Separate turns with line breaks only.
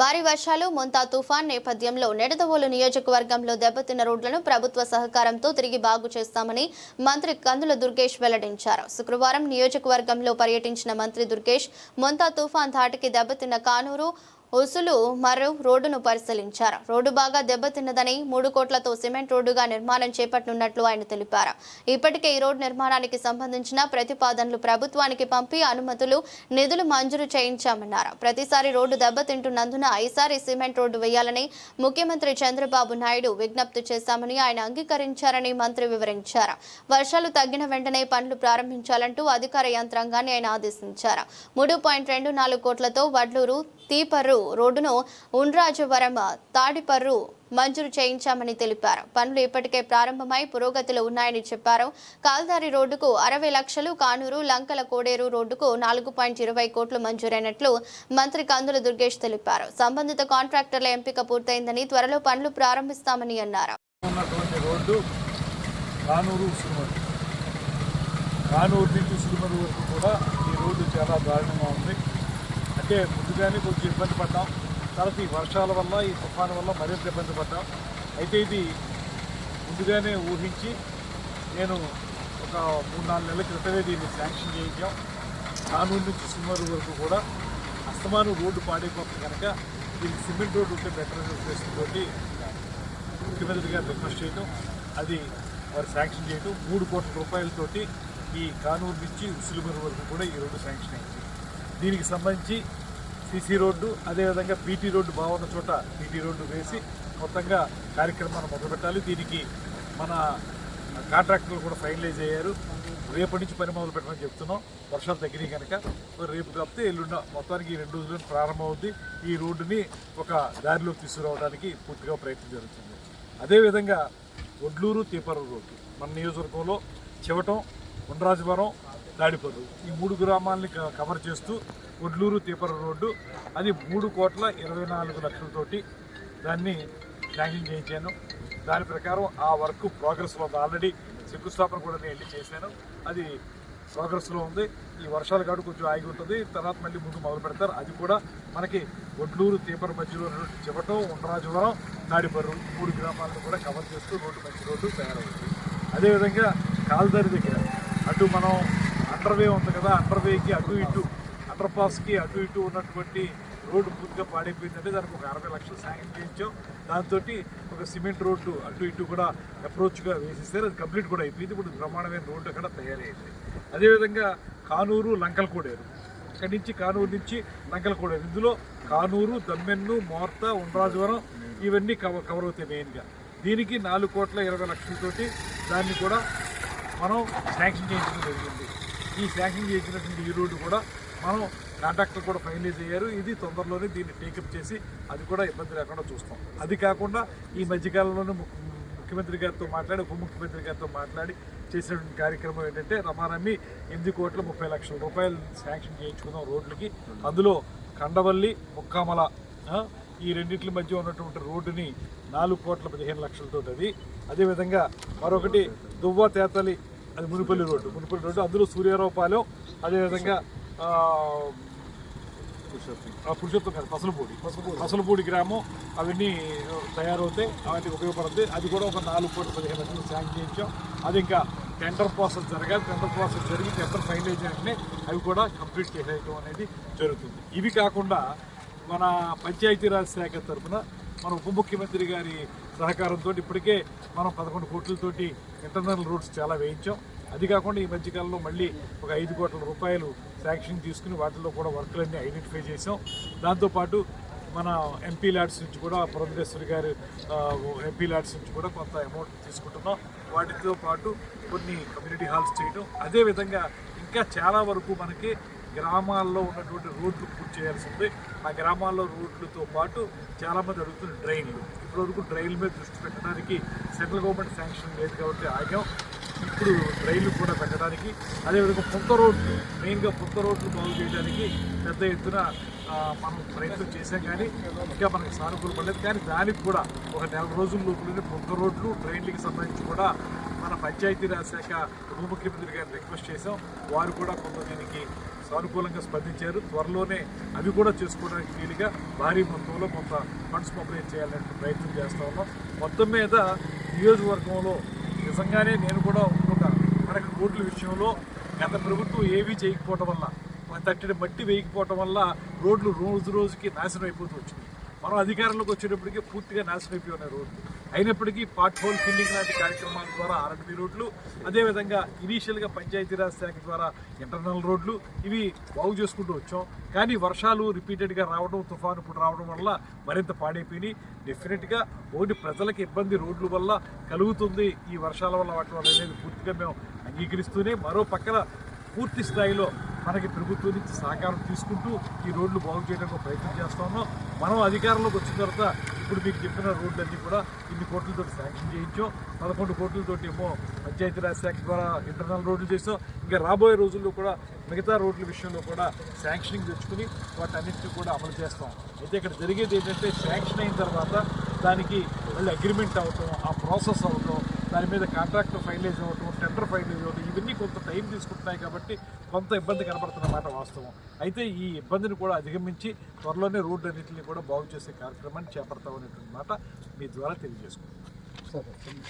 భారీ వర్షాలు మొంతా తుఫాన్ నేపథ్యంలో నిడదవోలు నియోజకవర్గంలో దెబ్బతిన్న రోడ్లను ప్రభుత్వ సహకారంతో తిరిగి బాగు చేస్తామని మంత్రి కందుల దుర్గేష్ వెల్లడించారు. శుక్రవారం నియోజకవర్గంలో పర్యటించిన మంత్రి దుర్గేష్ మొంతా తుఫాన్ ధాటికి దెబ్బతిన్న కానూరు ఉసులు మరో రోడ్డును పరిశీలించారు. రోడ్డు బాగా దెబ్బతిన్నదని మూడు కోట్లతో సిమెంట్ రోడ్డుగా నిర్మాణం చేపట్టనున్నట్లు ఆయన తెలిపారు. ఇప్పటికే ఈ రోడ్డు నిర్మాణానికి సంబంధించిన ప్రతిపాదనలు ప్రభుత్వానికి పంపి అనుమతులు నిధులు మంజూరు చేయించామన్నారు. ప్రతిసారి రోడ్డు దెబ్బతింటున్నందున ఈసారి సిమెంట్ రోడ్డు వేయాలని ముఖ్యమంత్రి చంద్రబాబు నాయుడు విజ్ఞప్తి చేశామని ఆయన అంగీకరించారని మంత్రి వివరించారు. వర్షాలు తగ్గిన వెంటనే పనులు ప్రారంభించాలంటూ అధికార యంత్రాంగాన్ని ఆయన ఆదేశించారు. మూడు పాయింట్ రెండు నాలుగు కోట్లతో వడ్లూరు తీపర్రు రోడ్డును ఉండ్రాజవరం తాడిపర్రు మంజూరు చేయించామని తెలిపారు. పనులు ఇప్పటికే ప్రారంభమై పురోగతిలో ఉన్నాయని చెప్పారు. కాల్దారి రోడ్డుకు అరవై లక్షలు కానూరు లంకల కోడేరు రోడ్డుకు నాలుగు పాయింట్ ఇరవై కోట్లు మంజూరైనట్లు మంత్రి కందుల దుర్గేష్ తెలిపారు. సంబంధిత కాంట్రాక్టర్ల ఎంపిక పూర్తయిందని త్వరలో పనులు ప్రారంభిస్తామని అన్నారు.
కానూరు నుంచి సులుమరు వరకు కూడా ఈ రోడ్డు చాలా దారుణంగా ఉంది. అంటే ముందుగానే కొంచెం ఇబ్బంది పడ్డాం. తర్వాత ఈ వర్షాల వల్ల ఈ తుఫాను వల్ల మరింత ఇబ్బంది పడ్డాం. అయితే ఇది ముందుగానే ఊహించి నేను ఒక మూడు నాలుగు నెలల క్రితమే దీన్ని శాంక్షన్ చేయించాం. కానూరు నుంచి సుమారు వరకు కూడా అస్తమాను రోడ్డు పాడైపోతుంది కనుక దీనికి సిమెంట్ రోడ్డు ఉంటే బెటర్ అనే ఉద్దేశంతో ముఖ్యమంత్రి గారు రిక్వెస్ట్ చేయడం అది వారు శాంక్షన్ చేయడం మూడు కోట్ల రూపాయలతోటి ఈ కానూరు నుంచి ఉసిలిమరు వరకు కూడా ఈ రోడ్డు శాంక్షన్ అయింది. దీనికి సంబంధించి సీసీ రోడ్డు అదేవిధంగా బీటీ రోడ్డు బాగున్న చోట బీటీ రోడ్డు వేసి మొత్తంగా కార్యక్రమాన్ని మొదలుపెట్టాలి. దీనికి మన కాంట్రాక్టర్లు కూడా ఫైనలైజ్ అయ్యారు. రేపటి నుంచి పని మొదలు పెట్టమని చెప్తున్నాం. వర్షాలు తగ్గినాయి కనుక రేపు తప్పితే ఎల్లుండ మొత్తానికి ఈ రెండు రోజులు ప్రారంభమవుద్ది. ఈ రోడ్డుని ఒక దారిలోకి తీసుకురావడానికి పూర్తిగా ప్రయత్నం జరుగుతుంది. అదేవిధంగా ఒడ్లూరు తీపర రోడ్డు మన నియోజకవర్గంలో చివటం ఉండ్రాజవరం దాడిపర్రు ఈ మూడు గ్రామాలని కవర్ చేస్తూ ఒడ్లూరు తీపర రోడ్డు అది మూడు కోట్ల ఇరవై నాలుగు లక్షలతోటి దాన్ని ప్లానింగ్ చేయించాను. దాని ప్రకారం ఆ వర్క్ ప్రోగ్రెస్లో ఉంది. ఆల్రెడీ శంకుస్థాపన కూడా నేను వెళ్ళి చేశాను. అది ప్రోగ్రెస్లో ఉంది. ఈ వర్షాలు కాదు కొంచెం ఆగి ఉంటుంది. తర్వాత మళ్ళీ ముందు మొదలు పెడతారు. అది కూడా మనకి ఒడ్లూరు తీపర మధ్యలో ఉన్నటువంటి చివటం ఉండరాజవరం తాడిపర్రు మూడు గ్రామాలను కూడా కవర్ చేస్తూ రోడ్డు మంచి రోడ్డు తయారవుతుంది. అదేవిధంగా కాల్దారి దగ్గర అటు మనం అండర్వే ఉంది కదా అండర్వేకి అటు ఇటు అండర్ పాస్కి అటు ఇటు ఉన్నటువంటి రోడ్డు పూర్తిగా పాడైపోయిందంటే దానికి ఒక అరవై లక్షలు శాంక్షన్ చేయించాం. దాంతో ఒక సిమెంట్ రోడ్డు అటు ఇటు కూడా అప్రోచ్గా వేసేసారు అది కంప్లీట్ కూడా అయిపోయింది. ఇప్పుడు బ్రహ్మాండమైన రోడ్డు అక్కడ తయారైంది. అదేవిధంగా కానూరు లంకలకోడేరు. అక్కడి నుంచి కానూరు నుంచి లంకలకోడేరు. ఇందులో కానూరు దమ్మెన్ను మోర్త ఉండ్రాజవరం ఇవన్నీ కవర్ కవర్ అవుతాయి మెయిన్గా దీనికి నాలుగు కోట్ల ఇరవై లక్షలతోటి దాన్ని కూడా మనం శాంక్షన్ చేయించడం జరిగింది. ఈ శాంక్షన్ చేసినటువంటి ఈ రోడ్డు కూడా మనం కాంట్రాక్టర్ కూడా ఫైనలైజ్ అయ్యారు. ఇది తొందరలోనే దీన్ని టేకప్ చేసి అది కూడా ఇబ్బంది లేకుండా చూస్తాం. అది కాకుండా ఈ మధ్యకాలంలోనే ము- ముఖ్యమంత్రి గారితో మాట్లాడి ఉప ముఖ్యమంత్రి గారితో మాట్లాడి చేసినటువంటి కార్యక్రమం ఏంటంటే రమారమ్మి ఎనిమిది కోట్ల ముప్పై లక్షల రూపాయలు శాంక్షన్ చేయించుకున్నాం రోడ్లకి. అందులో కండవల్లి ముక్కామల ఈ రెండింటి మధ్య ఉన్నటువంటి రోడ్డుని నాలుగు కోట్ల పదిహేను లక్షలతో అది. అదేవిధంగా మరొకటి దువ్వ తేతలి అది మునిపల్లి రోడ్డు. మునిపల్లి రోడ్డు అందులో సూర్యారావుపాలెం అదేవిధంగా ఆ, పురుషోత్తం కాదు పసలపూడి. పసలపూడి గ్రామం అవన్నీ తయారవుతాయి అవన్నీ ఉపయోగపడుతుంది అది కూడా ఒక నాలుగు కోట్ల పదిహేను లక్షలు శాంక్షన్ చేయించాం. అది ఇంకా టెండర్ ప్రాసెస్ జరగాలి. టెండర్ ప్రాసెస్ జరిగి టెండర్ ఫైనలైజ్ వెంటనే అవి కూడా కంప్లీట్ చేసేయడం అనేది జరుగుతుంది. ఇవి కాకుండా మన పంచాయతీరాజ్ శాఖ తరఫున మన ఉప ముఖ్యమంత్రి గారి సహకారంతో ఇప్పటికే మనం పదకొండు కోట్లతోటి ఇంటర్నల్ రూట్స్ చాలా వేయించాం. అది కాకుండా ఈ మధ్యకాలంలో మళ్ళీ ఒక ఐదు కోట్ల రూపాయలు శాంక్షన్ తీసుకుని వాటిల్లో కూడా వర్కులన్నీ ఐడెంటిఫై చేసాం దాంతోపాటు మన ఎంపీ ల్యాడ్స్ నుంచి కూడా పురంధరేశ్వరి గారి ఎంపీ ల్యాడ్స్ నుంచి కూడా కొంత అమౌంట్ తీసుకుంటున్నాం. వాటితో పాటు కొన్ని కమ్యూనిటీ హాల్స్ చేయడం అదేవిధంగా ఇంకా చాలా వరకు మనకి గ్రామాల్లో ఉన్నటువంటి రోడ్లు పూర్తి చేయాల్సి ఉంది. ఆ గ్రామాల్లో రోడ్లతో పాటు చాలామంది అడుగుతున్న డ్రైన్లు. ఇప్పటివరకు డ్రైన్ల మీద దృష్టి పెట్టడానికి సెంట్రల్ గవర్నమెంట్ శాంక్షన్ లేదు కాబట్టి ఆగాం. ఇప్పుడు రైళ్ళు కూడా పెట్టడానికి అదేవిధంగా పొంత రోడ్లు మెయిన్గా పొంత రోడ్లు బాగు చేయడానికి పెద్ద ఎత్తున మనం ప్రయత్నం చేశాం కానీ ఇంకా మనకి సానుకూల పడలేదు కానీ దానికి కూడా ఒక నెల రోజుల లోపలనే పొంత రోడ్లు ట్రైన్లకి సంబంధించి కూడా మన పంచాయతీరాజ్ శాఖ ఉప ముఖ్యమంత్రి గారిని రిక్వెస్ట్ చేశాం. వారు కూడా కొంత దీనికి సానుకూలంగా స్పందించారు. త్వరలోనే అవి కూడా చేసుకోవడానికి వీలుగా భారీ మొత్తంలో కొంత ఫండ్స్ మొబైల్ చేయాలనే ప్రయత్నం చేస్తా ఉన్నాం. మొత్తం మీద నియోజకవర్గంలో నిజంగానే నేను కూడా ఒక మనకు రోడ్ల విషయంలో గత ప్రభుత్వం ఏమీ చేయకపోవడం వల్ల తట్టిన మట్టి వేయకపోవటం వల్ల రోడ్లు రోజు రోజుకి నాశనం అయిపోతూ వచ్చింది. మనం అధికారంలోకి వచ్చేటప్పటికి పూర్తిగా నాశనం అయిపోయి ఉన్నాయి రోడ్లు. అయినప్పటికీ పార్ట్ హోల్ ఫిల్లింగ్ లాంటి కార్యక్రమాల ద్వారా ఆర్ఎండ్బి రోడ్లు అదేవిధంగా ఇనీషియల్గా పంచాయతీరాజ్ శాఖ ద్వారా ఇంటర్నల్ రోడ్లు ఇవి బాగు చేసుకుంటూ వచ్చాం. కానీ వర్షాలు రిపీటెడ్గా రావడం తుఫాను ఇప్పుడు రావడం వల్ల మరింత పాడైపోయినాయి. డెఫినెట్గా ఒకటి ప్రజలకు ఇబ్బంది రోడ్ల వల్ల కలుగుతుంది. ఈ వర్షాల వల్ల వాటి వల్ల అనేది పూర్తిగా మేము అంగీకరిస్తూనే మరో పక్కన పూర్తి స్థాయిలో మనకి ప్రభుత్వం నుంచి సహకారం తీసుకుంటూ ఈ రోడ్లు బాగు చేయడానికి ప్రయత్నం చేస్తా ఉన్నాం. మనం అధికారంలోకి వచ్చిన తర్వాత ఇప్పుడు మీకు చెప్పిన రోడ్లన్నీ కూడా ఇన్ని కోట్లతో శాంక్షన్ చేయించో పదకొండు కోట్లతోటి ఏమో పంచాయతీరాజ్ శాఖ ద్వారా ఇంటర్నల్ రోడ్లు చేసాం ఇంకా రాబోయే రోజుల్లో కూడా మిగతా రోడ్ల విషయంలో కూడా శాంక్షనింగ్ తెచ్చుకుని వాటన్నింటినీ కూడా అమలు చేస్తాం. అయితే ఇక్కడ జరిగేది ఏంటంటే శాంక్షన్ అయిన తర్వాత దానికి మళ్ళీ అగ్రిమెంట్ అవటం ఆ ప్రాసెస్ అవటం దాని మీద కాంట్రాక్ట్ ఫైనలైజ్ అవ్వటం టెండర్ ఫైనలైజ్ అవ్వటం ఇవన్నీ కొంత టైం తీసుకుంటున్నాయి కాబట్టి కొంత ఇబ్బంది కనబడుతున్నమాట వాస్తవం. అయితే ఈ ఇబ్బందిని కూడా అధిగమించి త్వరలోనే రోడ్డు అన్నింటినీ కూడా బాగు చేసే కార్యక్రమాన్ని చేపడతామనేటువంటి మాట మీ ద్వారా తెలియజేసుకుంటాం